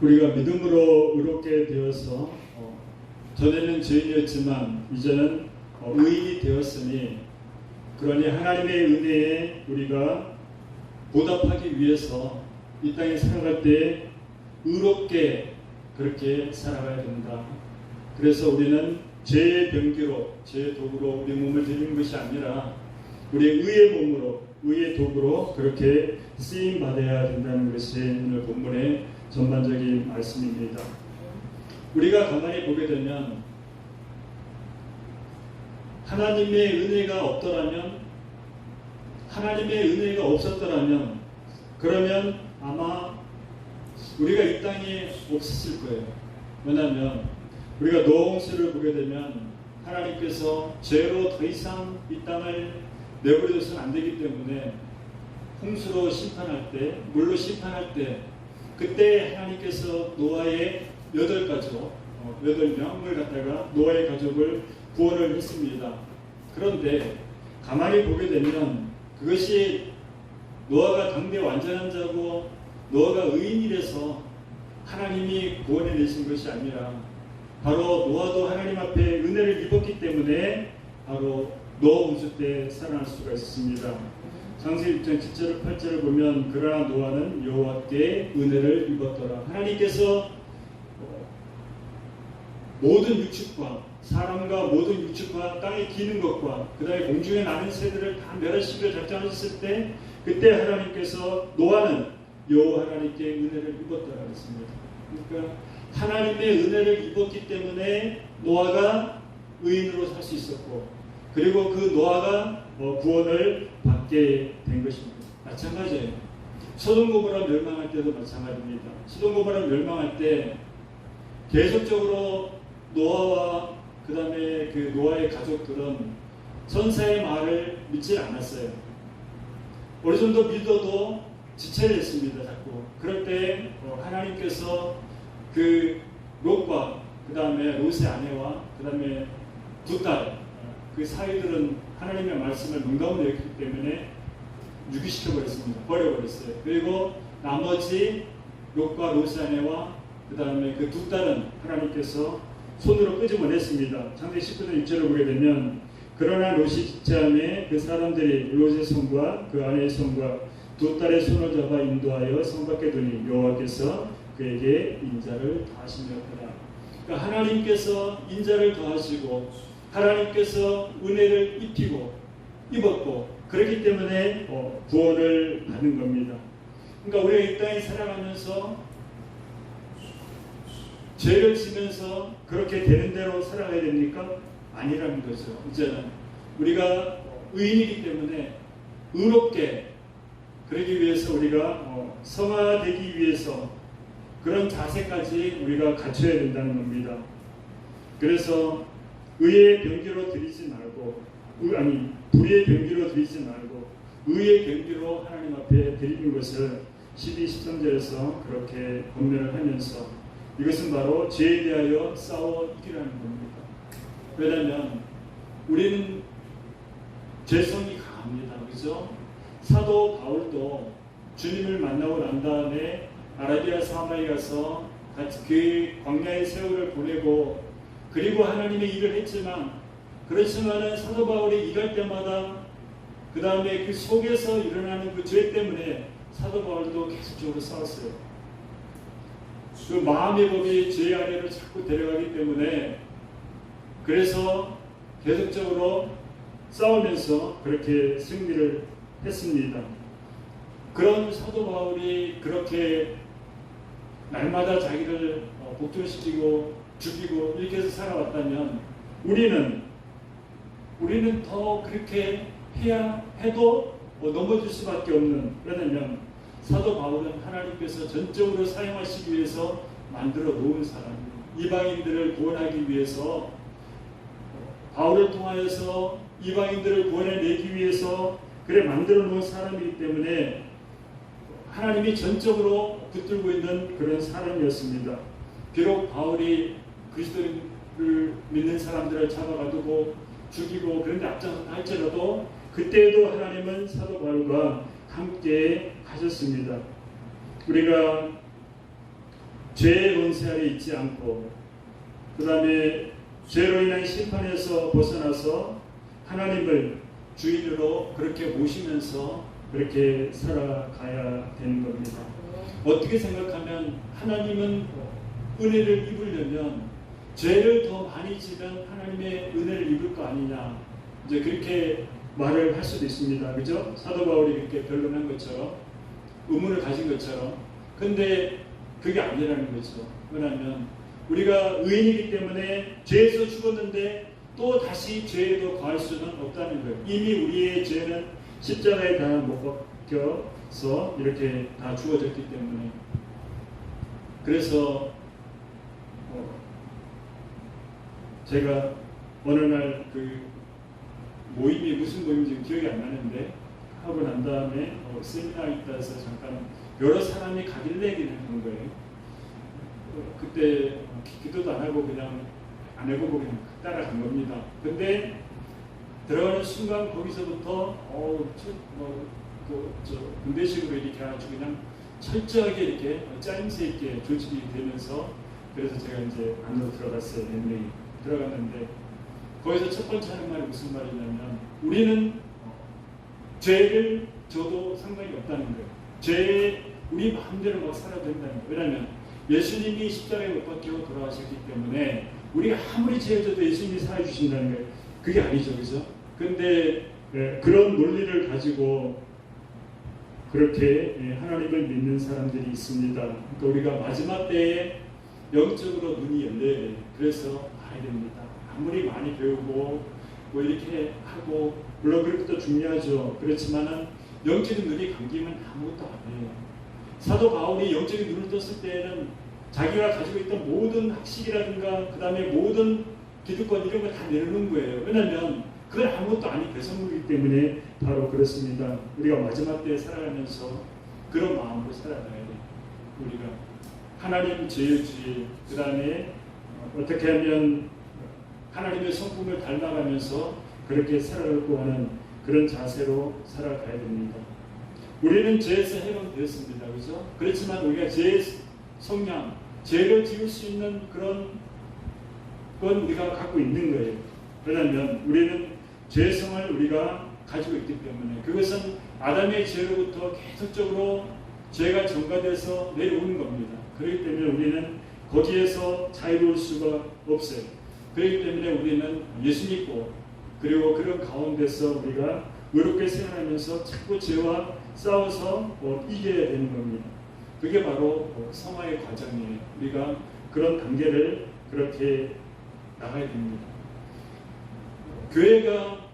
우리가 믿음으로 의롭게 되어서 어, 전에는 죄인이었지만 이제는 어, 의인이 되었으니 그러니 하나님의 은혜에 우리가 보답하기 위해서 이 땅에 살아갈 때 의롭게 그렇게 살아가야 된다. 그래서 우리는 죄의 병기로 죄의 도구로 우리 몸을 드리는 것이 아니라 우리의 의의 몸으로 의의 도구로 그렇게 쓰임 받아야 된다는 것이 오늘 본문의 전반적인 말씀입니다. 우리가 가만히 보게 되면 하나님의 은혜가 없더라면 하나님의 은혜가 없었더라면 그러면 아마 우리가 이 땅에 없었을 거예요. 왜냐하면 우리가 노홍수를 보게 되면 하나님께서 죄로 더 이상 이 땅을 내버려둬서는 안 되기 때문에 홍수로 심판할 때, 물로 심판할 때, 그때 하나님께서 노아의 여덟 가족, 어, 여덟 명을 갖다가 노아의 가족을 구원을 했습니다. 그런데 가만히 보게 되면 그것이 노아가 당대 완전한 자고 노아가 의인이라서 하나님이 구원해 내신 것이 아니라 바로 노아도 하나님 앞에 은혜를 입었기 때문에 바로 노아 홍수 때 살아날 수가 있습니다. 창세기 6장 7절 8절을 보면 그러나 노아는 여호와께 은혜를 입었더라. 하나님께서 모든 육축과 사람과 모든 육축과 땅에 기는 것과 그 다음에 공중에 나는 새들을 다 멸하시기로 작정하셨을 때 그때 하나님께서 노아는 여호와 하나님께 은혜를 입었더라 그랬습니다. 그러니까 하나님의 은혜를 입었기 때문에 노아가 의인으로 살 수 있었고 그리고 그 노아가 어, 구원을 받게 된 것입니다. 마찬가지예요. 소돔 고모라 멸망할 때도 마찬가지입니다. 소돔 고모라 멸망할 때 계속적으로 노아와 그 다음에 그 노아의 가족들은 선사의 말을 믿지 않았어요. 어느 정도 믿어도 지체를 했습니다. 자꾸. 그럴 때 어, 하나님께서 그 롯과 그 다음에 롯의 아내와 그 다음에 두 딸, 그 사이들은 하나님의 말씀을 농담으로 여겼기 때문에 유기시켜 버렸습니다. 버려버렸어요. 그리고 나머지 롯과 아내와 그 다음에 그 두 딸은 하나님께서 손으로 끄집어냈습니다. 창세 19장 1절을 보게 되면 그러나 롯이 지체함에 그 사람들이 롯의 손과 그 아내의 손과 두 딸의 손을 잡아 인도하여 성 밖에 두니 여호와께서 그에게 인자를 더하시려더라. 그러니까 하나님께서 인자를 더하시고 하나님께서 은혜를 입히고 입었고 그렇기 때문에 어, 구원을 받는 겁니다. 그러니까 우리가 이 땅에 살아가면서 죄를 지면서 그렇게 되는 대로 살아가야 됩니까? 아니라는 거죠. 이제는 우리가 의인이기 때문에 의롭게 그러기 위해서 우리가 어, 성화되기 위해서 그런 자세까지 우리가 갖춰야 된다는 겁니다. 그래서 의의 병기로 드리지 말고 의, 아니 불의의 병기로 드리지 말고 의의 병기로 하나님 앞에 드리는 것을 12, 13절에서 그렇게 권면을 하면서 이것은 바로 죄에 대하여 싸워 이기라는 겁니다. 왜냐하면 우리는 죄성이 강합니다. 그죠? 사도 바울도 주님을 만나고 난 다음에 아라비아 사마에 가서 같이 그 광야의 세월을 보내고 그리고 하나님의 일을 했지만 그렇지만은 사도 바울이 일할 때마다 그 다음에 그 속에서 일어나는 그 죄 때문에 사도 바울도 계속적으로 싸웠어요. 그 마음의 법이 죄 아래로 자꾸 데려가기 때문에 그래서 계속적으로 싸우면서 그렇게 승리를 했습니다. 그런 사도 바울이 그렇게 날마다 자기를 어, 복종시키고 죽이고 해서 살아왔다면 우리는 우리는 더 그렇게 해야 해도 뭐 넘어질 수밖에 없는 왜냐하면 사도 바울은 하나님께서 전적으로 사용하시기 위해서 만들어 놓은 사람이에요. 이방인들을 구원하기 위해서 바울을 통하여서 이방인들을 구원해내기 위해서 그래 만들어 놓은 사람이기 때문에 하나님이 전적으로 붙들고 있는 그런 사람이었습니다. 비록 바울이 그리스도를 믿는 사람들을 잡아가두고 죽이고 그런 데 앞장섰다 할지라도 그때에도 하나님은 사도 바울과 함께 하셨습니다. 우리가 죄의 원세 아래 있지 않고 그 다음에 죄로 인한 심판에서 벗어나서 하나님을 주인으로 그렇게 모시면서 그렇게 살아가야 되는 겁니다. 어떻게 생각하면 하나님은 은혜를 입으려면 죄를 더 많이 지면 하나님의 은혜를 입을 거 아니냐 이제 그렇게 말을 할 수도 있습니다. 그죠? 사도 바울이 그렇게 변론한 것처럼 의문을 가진 것처럼 근데 그게 아니라는 거죠. 왜냐하면 우리가 의인이기 때문에 죄에서 죽었는데 또 다시 죄에도 거할 수는 없다는 거예요. 이미 우리의 죄는 십자가에 다못 박혀서 이렇게 다 주어졌기 때문에 그래서 어, 제가 어느 날 그 모임이 무슨 모임인지 기억이 안 나는데 하고 난 다음에 어, 세미나 있다 해서 잠깐 여러 사람이 가길래 그냥 간 거예요. 어, 그때 기- 기도도 안 하고 그냥 안 해보고 그냥 따라간 겁니다. 근데 들어가는 순간 거기서부터 어우 뭐그저 군대식으로 이렇게 아주 그냥 철저하게 이렇게 짜임새 있게 조직이 되면서 그래서 제가 이제 안으로 들어갔어요. 들어갔는데 거기서 첫 번째 하는 말이 무슨 말이냐면 우리는 죄를 져도 상관이 없다는 거예요. 죄 우리 마음대로 막 살아도 된다는 거예요. 왜냐하면 예수님이 십자가에 못 박히고 돌아가셨기 때문에 우리가 아무리 죄를 져도 예수님이 살아주신다는 거예요. 그게 아니죠, 그죠? 근데 예, 그런 논리를 가지고 그렇게 예, 하나님을 믿는 사람들이 있습니다. 그러니까 우리가 마지막 때에 영적으로 눈이 열려야 돼요. 그래서 봐야 됩니다. 아무리 많이 배우고 뭐 이렇게 하고 물론 그것도 중요하죠. 그렇지만은 영적인 눈이 감기면 아무것도 안 해요. 사도 바울이 영적인 눈을 떴을 때에는 자기가 가지고 있던 모든 학식이라든가 그 다음에 모든 기득권 이런 걸 다 내놓는 거예요. 왜냐하면 그건 아무것도 아닌 배설물이기 때문에 바로 그렇습니다. 우리가 마지막 때에 살아가면서 그런 마음으로 살아가야 돼요. 우리가 하나님 제일주의 그 다음에 어떻게 하면 하나님의 성품을 닮아가면서 그렇게 살아가고 하는 그런 자세로 살아가야 됩니다. 우리는 죄에서 해방되었습니다. 그죠? 그렇지만 우리가 죄의 성향, 죄를 지을 수 있는 그런 건 우리가 갖고 있는 거예요. 왜냐하면 우리는 죄성을 우리가 가지고 있기 때문에 그것은 아담의 죄로부터 계속적으로 죄가 전가돼서 내려오는 겁니다. 그렇기 때문에 우리는 거기에서 자유로울 수가 없어요. 그렇기 때문에 우리는 예수 믿고 그리고 그런 가운데서 우리가 의롭게 생활하면서 자꾸 죄와 싸워서 뭐 이겨야 되는 겁니다. 그게 바로 뭐 성화의 과정이에요. 우리가 그런 단계를 그렇게 나가야 됩니다. 교회가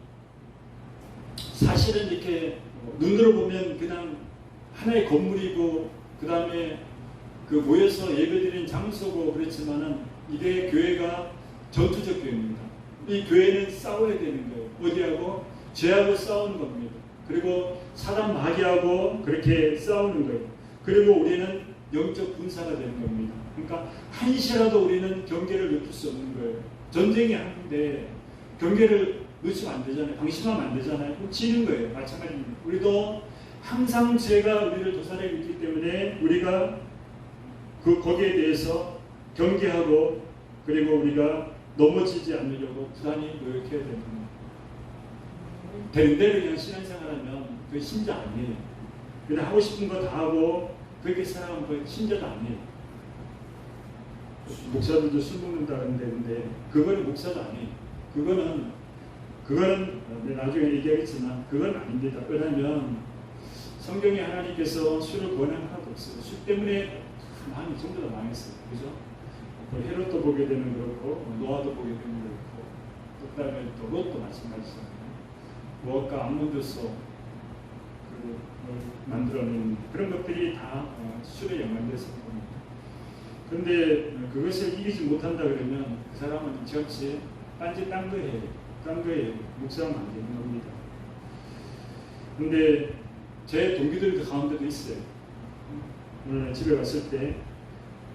사실은 이렇게 눈으로 보면 그냥 하나의 건물이고 그 다음에 그 모여서 예배드리는 장소고 그렇지만은 이게 교회가 전투적 교회입니다. 이 교회는 싸워야 되는 거예요. 어디하고 죄하고 싸우는 겁니다. 그리고 사단 마귀하고 그렇게 싸우는 거예요. 그리고 우리는 영적 군사가 되는 겁니다. 그러니까 한시라도 우리는 경계를 높일 수 없는 거예요. 전쟁이 하는데 경계를 놓치면 안 되잖아요. 방심하면 안 되잖아요. 그럼 지는 거예요. 마찬가지입니다. 우리도 항상 죄가 우리를 도살하고 있기 때문에 우리가 그 거기에 대해서 경계하고 그리고 우리가 넘어지지 않으려고 부단히 노력해야 됩니다. 되는 대로 그냥 신앙생활하면 그 신자 아니에요. 그냥 하고 싶은 거 다 하고 그렇게 살아가면 그 신자도 아니에요. 목사들도 술 먹는다는 데인데 그거는 목사도 아니에요. 그거는 그거는 나중에 얘기하겠지만 그건 아닙니다. 왜냐하면 성경에 하나님께서 술을 권한 하나도 없어요. 술 때문에 많이 다 망했어요. 그죠? 뭐 헤롯도 보게 되는 그렇고 노아도 보게 되는 그렇고 그 다음에 또 롯도 마찬가지잖아요. 무엇과 그 만들어낸 그런 것들이 다 어, 술에 연관돼서 겁니다. 그런데 그것을 이기지 못한다 그러면 그 사람은 저치 딴짓 딴 거예요. 딴 거예요. 묵상하면 안 되는 겁니다. 근데 제 동기들 그 가운데도 있어요. 오늘 집에 갔을 때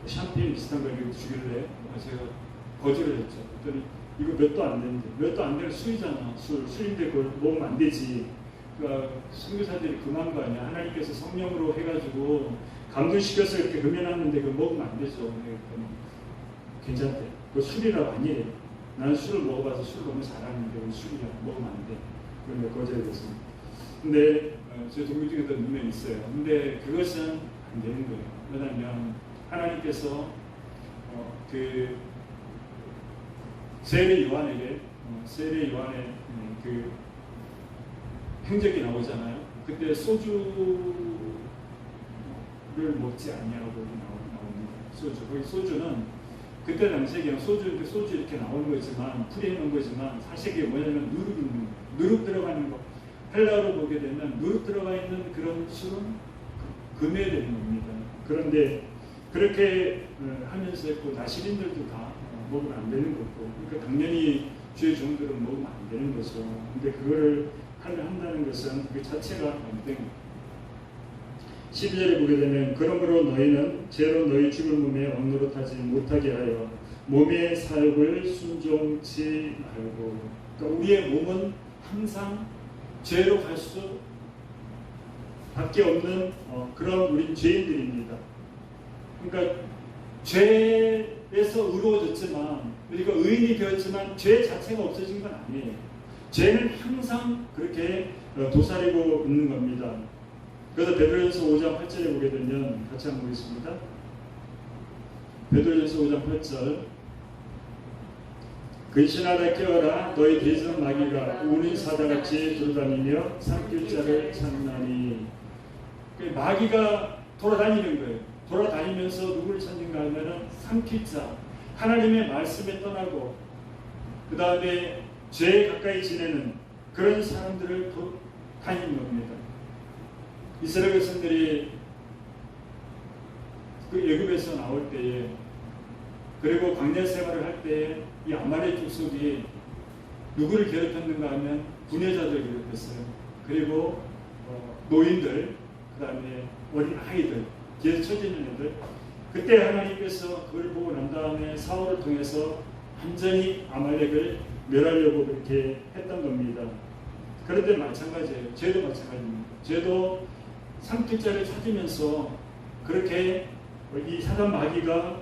샴페인 비슷한 걸 주길래 제가 거절을 했죠. 그랬더니 이거 몇 도 안 되는데 몇 도 안 되는 술이잖아. 술 술인데 그걸 먹으면 안 되지. 그러니까 선교사들이 그만 거 아니야. 하나님께서 성령으로 해가지고 감동시켜서 이렇게 금연하는데 그 먹으면 안 되죠. 네, 그건 괜찮대. 그 술이라고 아니에요. 나는 술을 먹어봐서 술 너무 잘하는데 왜 술이야 먹으면 안 돼. 그런데 거절했습니다. 근데 어, 제 동료 중에도 몇명 있어요. 근데 그것은 안 되는 거예요. 왜냐하면 하나님께서 어, 그 세례 요한에게 어, 세례 요한의 음, 그 행적이 나오잖아요. 그때 소주를 먹지 않냐고 나옵니다. 소주. 거기 소주는 그때 당시에 소주 이렇게 소주 이렇게 나오는 거지만 풀이 있는 거지만 사실 그게 뭐냐면 누룩 있는 거, 누룩 들어가는 거. 헬라로 보게 되면 누룩 들어가 있는 그런 술은 그- 금해야 되는 겁니다. 그런데 그렇게 어, 하면서 했고 나시린들도 다 어, 먹으면 안 되는 거고 그러니까 당연히 주의 종들은 먹으면 안 되는 거죠. 근데 그거를 하려 한다는 것은 그 자체가 안 되는 거예요. 12절에 보게 되면 그러므로 너희는 죄로 너희 죽을 몸에 왕노릇하지 못하게 하여 몸의 사욕을 순종치 말고 그러니까 우리의 몸은 항상 죄로 갈 수 밖에 없는 어, 그런 우리 죄인들입니다. 그러니까 죄에서 의로워졌지만 우리가 의인이 되었지만 죄 자체가 없어진 건 아니에요. 죄는 항상 그렇게 어, 도사리고 있는 겁니다. 그래서 베드로전서 5장 8절에 보게 되면 같이 한번 보겠습니다. 베드로전서 5장 8절 근신하다 깨어라 너희 대전 마귀가 우는 사자같이 돌아다니며 삼킬 자를 찾나니 그 마귀가 돌아다니는 거예요. 돌아다니면서 누구를 찾는가 하면은 삼킬 자 하나님의 말씀에 떠나고 그 다음에 죄에 가까이 지내는 그런 사람들을 도- 다니는 겁니다. 이스라엘 백성들이 그 애굽에서 나올 때에 그리고 광야 생활을 할 때에 이 아말의 족속이 누구를 괴롭혔는가 하면 분여자들 괴롭혔어요. 그리고 어, 노인들, 그 다음에 어린 아이들, 애들. 그때 하나님께서 그걸 보고 난 다음에 사울을 통해서 완전히 아말렉을 멸하려고 그렇게 했던 겁니다. 그런데 마찬가지예요. 죄도 마찬가지입니다. 죄도 삼킬자를 찾으면서 그렇게 이 사단 마귀가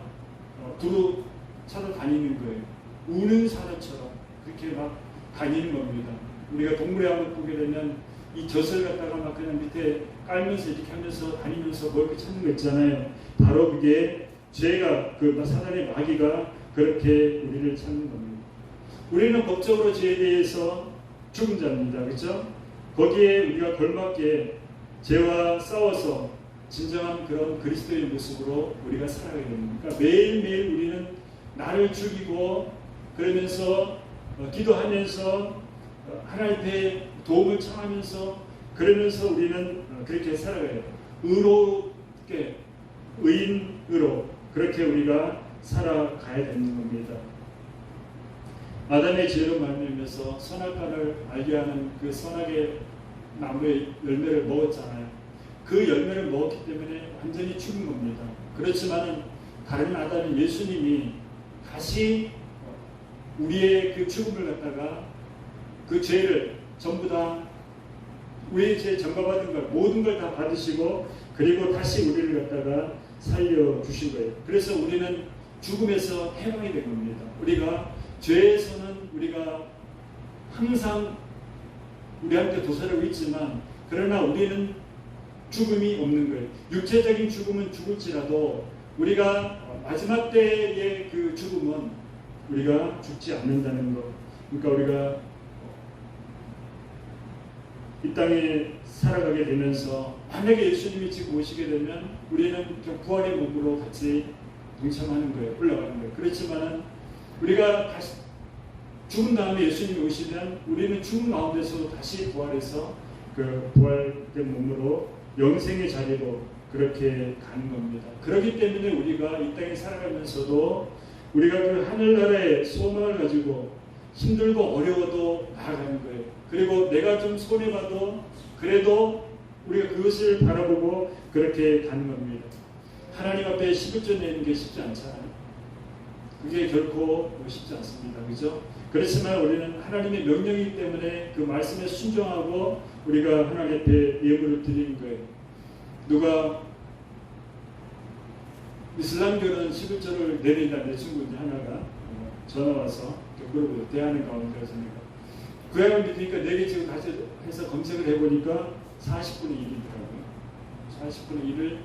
어, 두루 찾아다니는 거예요. 우는 사자처럼 그렇게 막 다니는 겁니다. 우리가 동물의 한번 보게 되면 이 젖을 갖다가 막 그냥 밑에 깔면서 이렇게 하면서 다니면서 뭐 이렇게 찾는 거 있잖아요. 바로 그게 죄가 그 사단의 마귀가 그렇게 우리를 찾는 겁니다. 우리는 법적으로 죄에 대해서 죽은 자입니다. 그렇죠? 거기에 우리가 걸맞게 죄와 싸워서 진정한 그런 그리스도의 모습으로 우리가 살아가야 됩니다. 그러니까 매일매일 우리는 나를 죽이고 그러면서 어, 기도하면서 어, 하나님 앞에 도움을 청하면서 그러면서 우리는 어, 그렇게 살아가야 돼요. 의롭게 의인으로 그렇게 우리가 살아가야 되는 겁니다. 아담의 죄로 말미암아서 선악과를 알게 하는 그 선악의 나무의 열매를 먹었잖아요. 그 열매를 먹었기 때문에 완전히 죽은 겁니다. 그렇지만 다른 아담인 예수님이 다시 우리의 그 죽음을 갖다가 그 죄를 전부 다 우리의 죄 전가받은 걸 모든 걸 다 받으시고 그리고 다시 우리를 갖다가 살려 주신 거예요. 그래서 우리는 죽음에서 해방이 된 겁니다. 우리가 죄에서는 우리가 항상 우리한테 도사리고 있지만 그러나 우리는 죽음이 없는 거예요. 육체적인 죽음은 죽을지라도 우리가 마지막 때의 그 죽음은 우리가 죽지 않는다는 것. 그러니까 우리가 이 땅에 살아가게 되면서 만약에 예수님이 지금 오시게 되면 우리는 그 부활의 몸으로 같이 동참하는 거예요. 올라가는 거예요. 그렇지만은 우리가 다시 죽은 다음에 예수님이 오시면 우리는 죽은 가운데서 다시 부활해서 그 부활된 몸으로 영생의 자리로 그렇게 가는 겁니다. 그렇기 때문에 우리가 이 땅에 살아가면서도 우리가 그 하늘나라의 소망을 가지고 힘들고 어려워도 나아가는 거예요. 그리고 내가 좀 손해봐도 그래도 우리가 그것을 바라보고 그렇게 가는 겁니다. 하나님 앞에 11조 내는 게 쉽지 않잖아요. 그게 결코 쉽지 않습니다. 그죠? 그렇지만 우리는 하나님의 명령이기 때문에 그 말씀에 순종하고 우리가 하나님 앞에 예물을 드리는 거예요. 누가 이슬람교는 11조를 내린다 내 친구 이제 하나가 어, 전화 와서 그러고 대하는 내가 그야를 믿으니까 내게 지금 다시 해서 검색을 해보니까 40분의 1이더라고요. 40분의 1을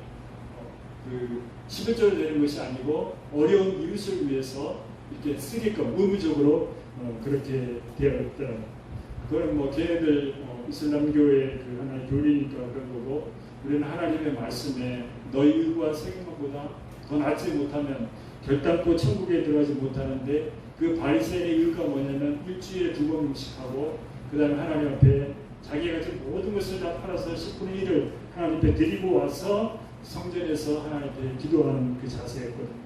어, 그 11조를 내는 것이 아니고 어려운 이웃을 위해서 이렇게 쓰게끔 의무적으로 어, 그렇게 되어 있다. 그건 뭐 걔네들 어, 이슬람교의 그 하나의 교리니까 그런 거고 우리는 하나님의 말씀에 너희 의와 생각보다 더 낫지 못하면 결단코 천국에 들어가지 못하는데 그 바리새인의 의가 뭐냐면 일주일에 두 번 음식하고 그 다음에 하나님 앞에 자기가 가진 모든 것을 다 팔아서 10분의 1을 하나님 앞에 드리고 와서 성전에서 하나님 앞에 기도하는 그 자세였거든요.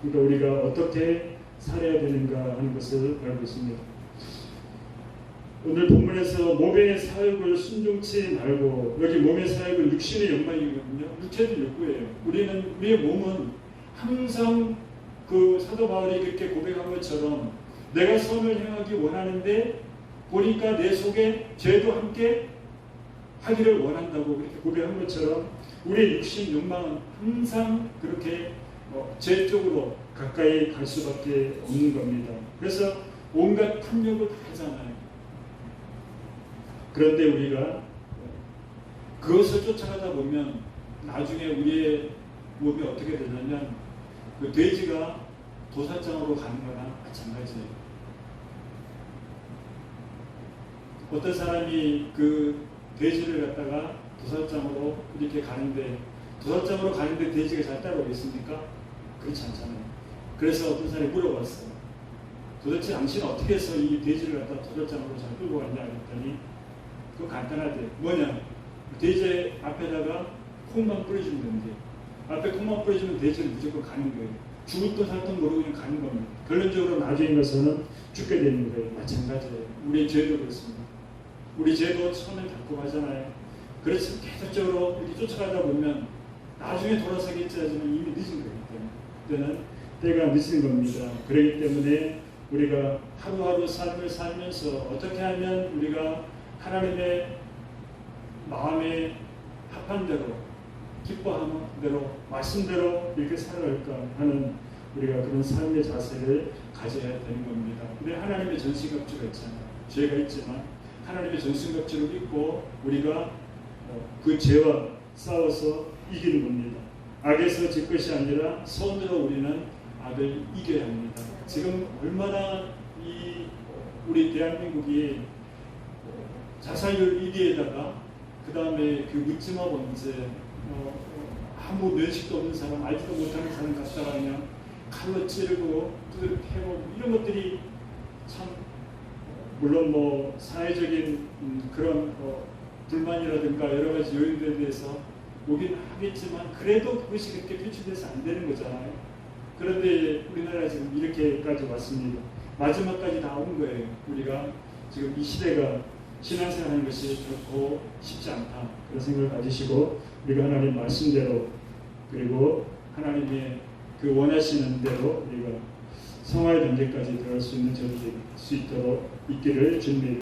그러니까 우리가 어떻게 살아야 되는가 하는 것을 알고 있습니다. 오늘 본문에서 몸의 사역을 순종치 말고 여기 몸의 사역은 육신의 영광이거든요. 육체도 욕구예요. 우리는 우리의 몸은 항상 그 사도 바울이 그렇게 고백한 것처럼 내가 선을 행하기 원하는데 보니까 내 속에 죄도 함께 하기를 원한다고 그렇게 고백한 것처럼 우리의 육신 욕망은 항상 그렇게 어, 죄 쪽으로 가까이 갈 수밖에 없는 겁니다. 그래서 온갖 탐욕을 다 하잖아요. 그런데 우리가 그것을 쫓아가다 보면 나중에 우리의 몸이 어떻게 되냐면 그 돼지가 도살장으로 가는 거랑 마찬가지예요. 어떤 사람이 그 돼지를 갖다가 도살장으로 이렇게 가는데 도살장으로 가는데 돼지가 잘 따라오겠습니까? 그렇지 않잖아요. 그래서 어떤 사람이 물어봤어요. 도대체 당신은 어떻게 해서 이 돼지를 갖다 도살장으로 잘 끌고 갔냐 그랬더니 그거 간단하대. 뭐냐? 돼지 앞에다가 콩만 뿌려주면 되는데 앞에 콩만 뿌려주면 돼지는 무조건 가는 거예요. 죽을 듯살듯 모르고 그냥 가는 겁니다. 결론적으로 나중에 가서는 죽게 되는 거예요. 마찬가지예요. 우리 죄도 그렇습니다. 우리 죄도 처음엔 달콤하잖아요. 그래서 계속적으로 이렇게 쫓아가다 보면 나중에 돌아서겠지 하지만 이미 늦은 거기 때문에 그때는 때가 늦은 겁니다. 그렇기 때문에 우리가 하루하루 삶을 살면서 어떻게 하면 우리가 하나님의 마음에 합한 대로 기뻐하는 대로 말씀대로 이렇게 살아갈까 하는 우리가 그런 삶의 자세를 가져야 되는 겁니다. 근데 하나님의 전신갑주가 있잖아요. 죄가 있지만 하나님의 전신갑주를 입고 우리가 어, 그 죄와 싸워서 이기는 겁니다. 악에서 질 것이 아니라 선으로 우리는 악을 이겨야 합니다. 지금 얼마나 이 우리 대한민국이 자살률 1위에다가 그 다음에 그 묻지마 범죄 어, 어, 아무 면식도 없는 사람 알지도 못하는 사람 갖다가 그냥 칼로 찌르고 두드려 패고 이런 것들이 참 물론 뭐 사회적인 음, 그런 어, 불만이라든가 여러 가지 요인들에 대해서 오긴 하겠지만 그래도 그것이 그렇게 표출돼서 안 되는 거잖아요. 그런데 우리나라 지금 이렇게까지 왔습니다. 마지막까지 다 온 거예요. 우리가 지금 이 시대가 신앙생활하는 것이 결코 쉽지 않다. 그런 생각을 가지시고 우리가 하나님 말씀대로 그리고 하나님의 그 원하시는 대로 우리가 성화의 단계까지 들어갈 수 있는 저들 수 있도록 있기를 주님